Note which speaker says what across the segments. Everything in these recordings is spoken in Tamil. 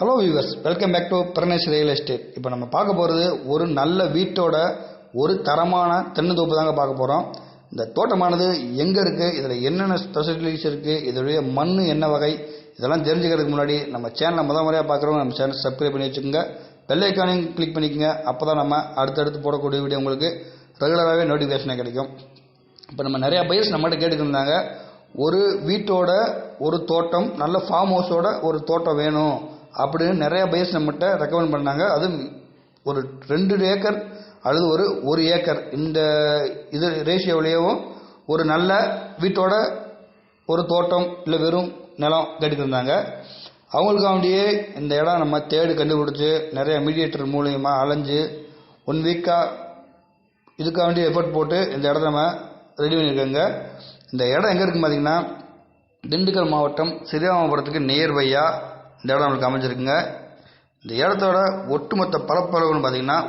Speaker 1: Hello viewers welcome back to Pranesh real estate இப்போ நம்ம பார்க்க போகிறது ஒரு நல்ல வீட்டோட ஒரு தரமான தென்னந்தோப்பு தாங்க பார்க்க போகிறோம் இந்த தோட்டமானது எங்கே இருக்குது இதில் என்னென்ன ஸ்பெசிலிட்டிஸ் இருக்குது இதோடைய மண் என்ன வகை? இதெல்லாம் தெரிஞ்சுக்கிறதுக்கு முன்னாடி நம்ம சேனலை முத முறையாக பார்க்குறவங்க நம்ம சேனல் சப்ஸ்கிரைப் பண்ணி வச்சுக்கோங்க. பெல்லைக்கானையும் கிளிக் பண்ணிக்கோங்க. அப்போ தான் நம்ம அடுத்தடுத்து போடக்கூடிய வீடியோ உங்களுக்கு ரெகுலராகவே நோட்டிஃபிகேஷன் கிடைக்கும். இப்போ நம்ம நிறையா பையர்ஸ் நம்மகிட்ட கேட்டுக்கிருந்தாங்க ஒரு வீட்டோட ஒரு தோட்டம் நல்ல ஃபார்ம் ஹவுஸோட ஒரு தோட்டம் வேணும். அப்படின்னு நிறைய பையர்ஸ் நம்மகிட்ட ரெக்கமெண்ட் பண்ணாங்க. அதுவும் ஒரு ரெண்டு ஏக்கர் அல்லது ஒரு ஒரு ஏக்கர் இந்த இது ரேஷியோவிலேயும் ஒரு நல்ல வீட்டோட ஒரு தோட்டம் இல்லை வெறும் நிலம் கேட்டுக்கிருந்தாங்க அவங்களுக்காண்டியே இந்த இடம் நம்ம தேடி கண்டுபிடிச்சி நிறைய மீடியேட்டர் மூலயமா அலைஞ்சு ஒன் வீக்காக இதுக்காண்டி எஃபர்ட் போட்டு இந்த இடத்த நம்ம ரெடி பண்ணியிருக்கோங்க. இந்த இடம் எங்கே இருக்குன்னு பார்த்தீங்கன்னா திண்டுக்கல் மாவட்டம் சிறியாமபுரத்துக்கு நியர்பையாக இந்த இடம் நம்மளுக்கு அமைஞ்சிருக்குங்க. இந்த இடத்தோட ஒட்டுமொத்த பரப்பளவுன்னு பார்த்தீங்கன்னா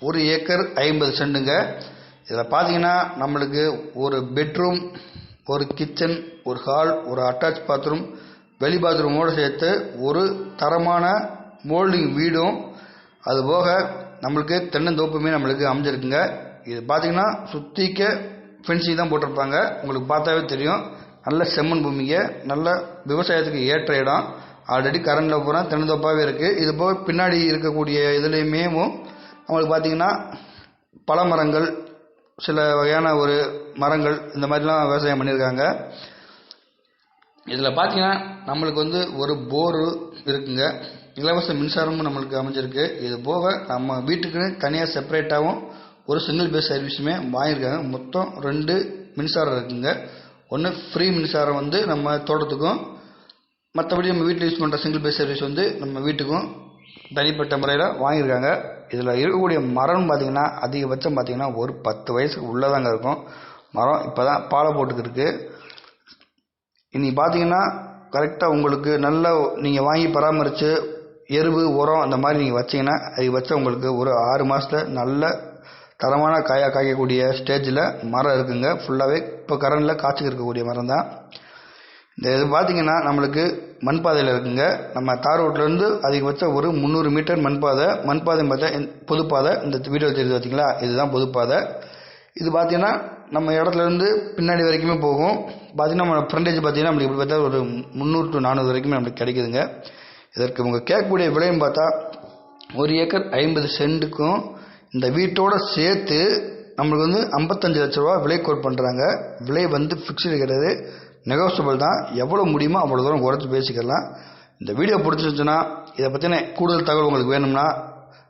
Speaker 1: ஒரு ஏக்கர் ஐம்பது சென்ட்டுங்க இதில் பார்த்தீங்கன்னா நம்மளுக்கு ஒரு பெட்ரூம் ஒரு கிச்சன் ஒரு ஹால் ஒரு அட்டாச் பாத்ரூம் வெளி பாத்ரூமோடு சேர்த்து ஒரு தரமான மோல்டிங் வீடும். அது போக நம்மளுக்கு தென்னந்தோப்புமே நம்மளுக்கு அமைஞ்சிருக்குங்க. இது பார்த்தீங்கன்னா சுற்றிக்க ஃபென்சிங் தான் போட்டிருப்பாங்க. உங்களுக்கு பார்த்தாவே தெரியும். நல்ல செம்மண் பூமிங்க. நல்ல விவசாயத்துக்கு ஏற்ற இடம். ஆல்ரெடி கரண்டில் பூரா தென்னந்தோப்பாகவே இருக்குது இது போக பின்னாடி இருக்கக்கூடிய இதுலேயுமேவும் நம்மளுக்கு பார்த்தீங்கன்னா பல மரங்கள் சில வகையான ஒரு மரங்கள் இந்த மாதிரிலாம் விவசாயம் பண்ணியிருக்காங்க. இதில் பார்த்தீங்கன்னா நம்மளுக்கு வந்து ஒரு போரு இருக்குங்க. இலவச மின்சாரமும் நம்மளுக்கு அமைஞ்சிருக்கு. இது போக நம்ம வீட்டுக்குன்னு தனியாக செப்பரேட்டாகவும் ஒரு சிங்கிள் பேஸ் சர்வீஸுமே வாங்கியிருக்காங்க. மொத்தம் ரெண்டு மின்சாரம் இருக்குங்க. ஒன்று ஃப்ரீ மின்சாரம் வந்து நம்ம தோட்டத்துக்கும் மற்றபடி நம்ம வீட்டில் யூஸ் பண்ணுற சிங்கிள் பேஸ் சர்வீஸ் வந்து நம்ம வீட்டுக்கும் தனிப்பட்ட முறையில் வாங்கியிருக்காங்க. இதில் இருக்கக்கூடிய மரம்னு பார்த்தீங்கன்னா அதிகபட்சம் பார்த்தீங்கன்னா ஒரு பத்து வயசுக்கு உள்ளதாங்க இருக்கும். மரம் இப்போ தான் பாலை போட்டுக்கிருக்கு இனி பார்த்தீங்கன்னா கரெக்டாக உங்களுக்கு நல்ல நீங்கள் வாங்கி பராமரித்து எருவு உரம் அந்த மாதிரி நீங்கள் வச்சிங்கன்னா அதிகபட்சம் உங்களுக்கு ஒரு ஆறு மாதத்தில் நல்ல தரமான காயாக காய்க்கக்கூடிய ஸ்டேஜில் மரம் இருக்குங்க. ஃபுல்லாகவே இப்போ கரண்டில் காய்ச்சிக்கு இருக்கக்கூடிய மரம் தான் இந்த இது பார்த்திங்கன்னா நம்மளுக்கு மண்பாதையில் இருக்குங்க. நம்ம தார் ரோட்லேருந்து அதிகபட்சம் ஒரு முந்நூறு மீட்டர் மண்பாதை மண்பாதை பார்த்தா பொதுப்பாதை இந்த வீடியோ தெரியுது பார்த்தீங்களா இதுதான் பொதுப்பாதை. இது பார்த்தீங்கன்னா நம்ம இடத்துலேருந்து பின்னாடி வரைக்குமே போகும். பார்த்தீங்கன்னா நம்ம ஃப்ரண்டேஜ் பார்த்தீங்கன்னா நம்மளுக்கு இப்படி பார்த்தா ஒரு முந்நூறு டு நானூறு வரைக்குமே நம்மளுக்கு கிடைக்குதுங்க. இதற்கு இவங்க கேட்கக்கூடிய விலைன்னு பார்த்தா ஒரு ஏக்கர் ஐம்பது சென்ட்டுக்கும் இந்த வீட்டோட சேர்த்து நம்மளுக்கு வந்து ஐம்பத்தஞ்சு லட்ச ரூபா விலை கோட் பண்ணுறாங்க விலை வந்து ஃபிக்ஸ்டு கிடையாது நெகோசியபிள் தான். எவ்வளோ முடியுமோ அவ்வளோ தூரம் குறைச்சி பேசிக்கலாம். இந்த வீடியோ பிடிச்சிருந்துச்சுன்னா இதை பற்றின கூடுதல் தகவல் உங்களுக்கு வேணும்னா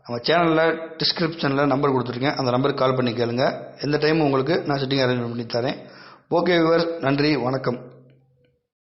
Speaker 1: நம்ம சேனலில் டிஸ்கிரிப்ஷனில் நம்பர் கொடுத்துருக்கேன். அந்த நம்பருக்கு கால் பண்ணி கேளுங்க. எந்த டைமும் உங்களுக்கு நான் செட்டிங் அரேஞ்ச் பண்ணி தரேன். ஓகே வியூவர்ஸ் நன்றி வணக்கம்.